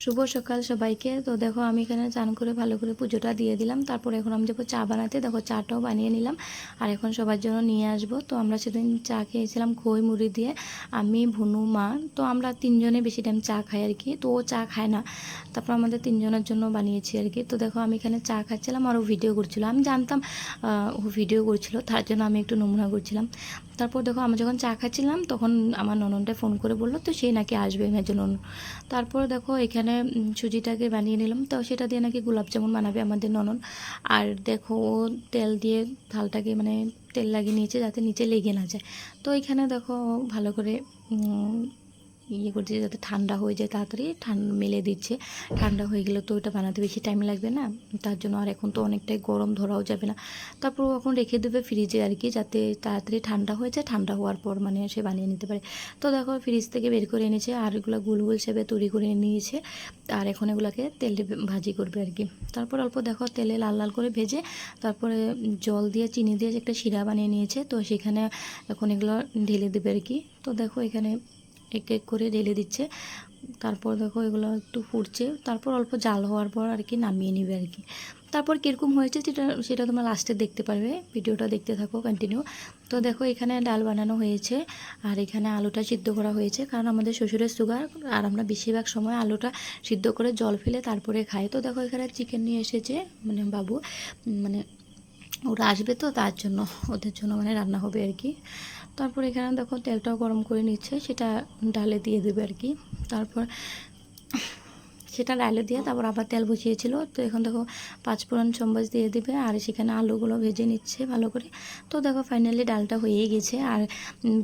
শুভ সকাল সবাইকে। তো দেখো, আমি এখানে চান করে ভালো করে পুজোটা দিয়ে দিলাম। তারপর এখন আমি যাব চা বানাতে। দেখো, চাটাও বানিয়ে নিলাম। আর এখন সবার জন্য নিয়ে আসব। তো আমরা সেদিন চা খেয়েছিলাম খই মুড়ি দিয়ে। আমি, ভুনু, মা। তো আমরা তিনজনে বেশি টাইম চা খাই আর কি। তো ও চা খায় না। তারপর আমাদের তিনজনের জন্য বানিয়েছি আর কি। তো দেখো, আমি এখানে চা খাচ্ছিলাম আর ও ভিডিও করছিল। আমি জানতাম ও ভিডিও করছিল। তার জন্য আমি একটু নমুনা করছিলাম। তারপর দেখো আমি যখন চা খাচ্ছিলাম, তখন আমার নননটা ফোন করে বলল, তো সেই নাকি আসবে মেজো ননন। তারপর দেখো, এখানে উম, সুজিটাকে বানিয়ে নিলাম। তো সেটা দিয়ে নাকি গোলাপ জামুন বানাবে আমাদের ননন। আর দেখো ও তেল দিয়ে থালটাকে মানে তেল লাগিয়ে নিয়েছে যাতে নিচে লেগে না যায়। তো এখানে দেখো ভালো করে ইয়ে করছে যাতে ঠান্ডা হয়ে যায় তাড়াতাড়ি ঠান্ডা মেলে দিচ্ছে। ঠান্ডা হয়ে গেলে তো ওটা বানাতে বেশি টাইম লাগবে না, তার জন্য আর এখন তো অনেকটাই গরম ধরাও যাবে না। তারপর এখন রেখে দেবে ফ্রিজে আর কি, যাতে তাড়াতাড়ি ঠান্ডা হয়ে যায়, ঠান্ডা হওয়ার পর মানে সে বানিয়ে নিতে পারে। তো দেখো ফ্রিজ থেকে বের করে এনেছে, আর এগুলো গুল গুল সেবে তৈরি করে নিয়েছে, আর এখন এগুলোকে তেলে ভাজি করবে আর কি। তারপর অল্প দেখো তেলে লাল লাল করে ভেজে, তারপরে জল দিয়ে, চিনি দিয়ে একটা শিরা বানিয়ে নিয়েছে, তো সেখানে এখন এগুলো ঢেলে দেবে আর কি। তো দেখো এখানে এক এক করে ঢেলে দিচ্ছে। তারপর দেখো এগুলো একটু ফুটছে। তারপর অল্প জাল হওয়ার পর আর কি নামিয়ে নিবে আর কি। তারপর কীরকম হয়েছে সেটা সেটা তোমরা লাস্টে দেখতে পারবে। ভিডিওটা দেখতে থাকো কন্টিনিউ তো দেখো এখানে ডাল বানানো হয়েছে আর এখানে আলুটা সিদ্ধ করা হয়েছে। কারণ আমাদের শ্বশুরের সুগার আর আমরা বেশিরভাগ সময় আলুটা সিদ্ধ করে জল ফেলে তারপরে খাই। তো দেখো এখানে চিকেন নিয়ে এসেছে মানে বাবু মানে ওরা আসবে তো তার জন্য, ওদের জন্য মানে রান্না হবে আর কি। তারপর এখানে দেখো তেলটাও গরম করে নিচ্ছে, সেটা ডালে দিয়ে দেবে আর কি। তারপর সেটা ডালে দিয়ে তারপর আবার তেল বসিয়েছিল। তো এখন দেখো পাঁচফোড়ন চম্বাস দিয়ে দিবে আর সেখানে আলুগুলো ভেজে নিচ্ছে ভালো করে। তো দেখো ফাইনালি ডালটা হয়েই গেছে। আর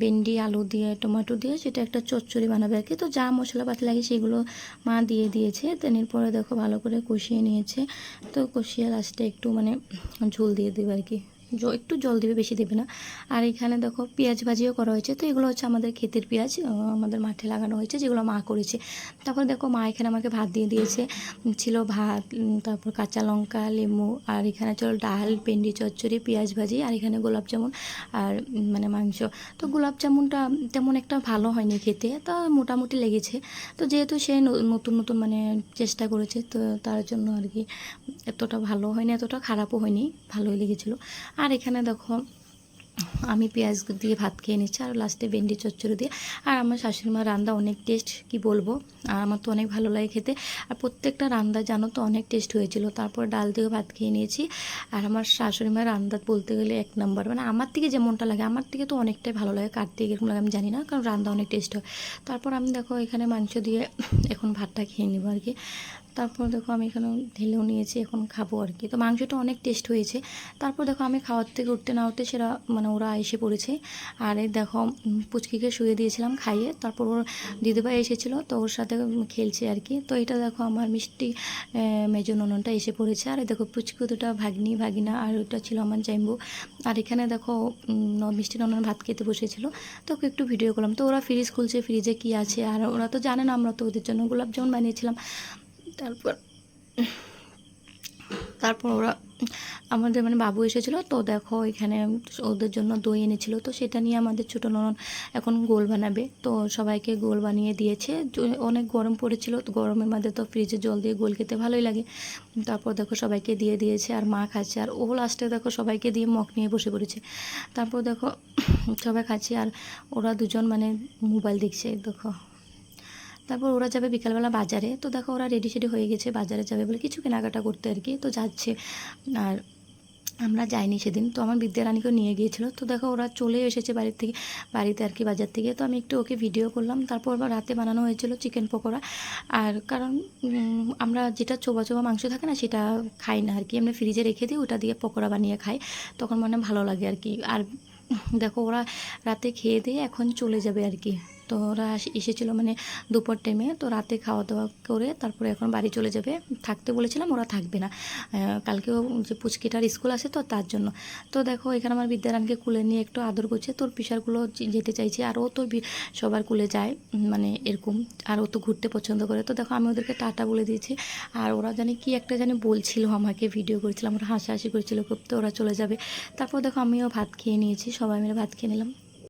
ভেন্ডি, আলু দিয়ে, টমেটো দিয়ে সেটা একটা চচ্চড়ি বানাবে আর কি। তো যা মশলাপাতি লাগে সেগুলো মা দিয়ে দিয়েছে। দেন এরপরে দেখো ভালো করে কষিয়ে নিয়েছে। তো কষিয়ে লাস্টে একটু মানে ঝোল দিয়ে দেবে আর কি। একটু জল দিবে, বেশি দেবে না। আর এখানে দেখো পেঁয়াজ ভাজিও করা হয়েছে। তো এগুলো হচ্ছে আমাদের ক্ষেতের পেঁয়াজ আমাদের মাঠে লাগানো হয়েছে, যেগুলো মা করেছে। তারপর দেখো মা এখানে আমাকে ভাত দিয়ে দিয়েছে। ছিল ভাত তারপর কাঁচা লঙ্কা, লেবু, আর এখানে ছিল ডাল, ভেন্ডি, চচ্চড়ি, পেঁয়াজ ভাজি, আর এখানে গোলাপ জামুন আর মানে মাংস। তো গোলাপ জামুনটা তেমন একটা ভালো হয়নি খেতে, তা মোটামুটি লেগেছে। তো যেহেতু সে নতুন নতুন মানে চেষ্টা করেছে, তো তার জন্য আর কি এতটা ভালো হয়নি, এতটা খারাপও হয়নি, ভালোই লেগেছিলো। আর এখানে দেখো, আমি পেঁয়াজ দিয়ে ভাত খেয়ে নিচ্ছি আর লাস্টে ভেন্ডি চচ্চড়ি দিয়ে। আর আমার শাশুড়ি মার রান্না অনেক টেস্ট কি বলব? আর আমার তো অনেক ভালো লাগে খেতে। আর প্রত্যেকটা রান্না জানো তো অনেক টেস্ট হয়েছিল। তারপর ডাল দিয়ে ভাত খেয়ে নিয়েছি। আর আমার শাশুড়ি মায়ের রান্না বলতে গেলে এক নম্বর মানে আমার থেকে যেমনটা লাগে, আমার থেকে তো অনেকটাই ভালো লাগে। কার থেকে এরকম লাগে আমি জানি না, কারণ রান্না অনেক টেস্ট হয়। তারপর আমি দেখো এখানে মাংস দিয়ে এখন ভাতটা খেয়ে নেব আর কি। তারপর দেখো আমি এখানে ঢেলেও নিয়েছি, এখন খাব আর কি। তো মাংসটা অনেক টেস্ট হয়েছে। তারপর দেখো আমি খাওয়ার থেকে উঠতে না উঠতে সেরা মানে ওরা এসে পড়েছে। আর এই দেখো পুচকিকে শুয়ে দিয়েছিলাম খাইয়ে। তারপর ওর দিদিভাই এসেছিল, তো ওর সাথে খেলছে আর কি। তো এটা দেখো আমার মিষ্টি মেজো নননটা এসে পড়েছে। আর দেখো পুচকু দুটা ভাগ্নি, ভাগিনা, আর ওটা ছিল আমার জাইম্বু। আর এখানে দেখো মিষ্টি ননন ভাত খেতে বসেছিল। তো একটু ভিডিও করলাম। তো ওরা ফ্রিজ খুলছে ফ্রিজে কি আছে? আর ওরা তো জানে না, আমরা তো ওদের জন্য গোলাপ জামুন বানিয়েছিলাম। তারপর তারপর ওরা আমাদের মানে বাবু এসেছিল, তো দেখো এখানে ওদের জন্য দই এনেছিল, তো সেটা নিয়ে আমাদের ছোটো ননদ এখন গোল বানাবে। তো সবাইকে গোল বানিয়ে দিয়েছে অনেক গরম পড়েছিল, তো গরমের মধ্যে তো ফ্রিজে জল দিয়ে গোল খেতে ভালোই লাগে। তারপর দেখো সবাইকে দিয়ে দিয়েছে, আর মা খাচ্ছে, আর ও লাস্টে দেখো সবাইকে দিয়ে মগ নিয়ে বসে পড়েছে। তারপর দেখো সবাই খাচ্ছে, আর ওরা দুজন মানে মোবাইল দেখছে, দেখো। তারপর ওরা যাবে বিকালবেলা বাজারে। তো দেখো ওরা রেডি সেডি হয়ে গেছে, বাজারে যাবে বলে কিছু কেনাকাটা করতে আর কি। তো যাচ্ছে। আর আমরা যাইনি সেদিন। তো আমার বিদ্যারানীকেও নিয়ে গিয়েছিল। তো দেখো ওরা চলে এসেছে বাড়ির থেকে, বাড়িতে আর কি বাজার থেকে। তো আমি একটু ওকে ভিডিও করলাম। তারপর আবার রাতে বানানো হয়েছিল চিকেন পকোড়া। আর কারণ আমরা যেটা চোবা চোবা মাংস থাকে না, সেটা খাই না আর কি। আমরা ফ্রিজে রেখে দিই, ওটা দিয়ে পকোড়া বানিয়ে খাই। তখন মানে ভালো লাগে আর কি। আর দেখো ওরা রাতে খেয়ে দিয়ে এখন চলে যাবে আর কি। তো ওরা এসে- এসেছিল মানে দুপুর টাইমে তো রাতে খাওয়া দাওয়া করে তারপরে এখন বাড়ি চলে যাবে। থাকতে বলেছিলাম, ওরা থাকবে না। কালকেও যে পুচকিটার স্কুল আছে তো তার জন্য। তো দেখো, এখানে আমার বিদ্যারানকে কুলে নিয়ে একটু আদর করছে। তোর পিসারগুলো যেতে চাইছে, আর ও তো সবার কুলে যায় মানে এরকম, আর ও তো ঘুরতে পছন্দ করে। তো দেখো, আমি ওদেরকে টাটা বলে দিয়েছি। আর ওরা জানি কি একটা জানি বলছিল আমাকে ভিডিও করেছিলাম ওরা হাসাহাসি করেছিল খুব, তো ওরা চলে যাবে। তারপর দেখো, আমিও ভাত খেয়ে নিয়েছি, সবাই মিলে ভাত খেয়ে নিলাম।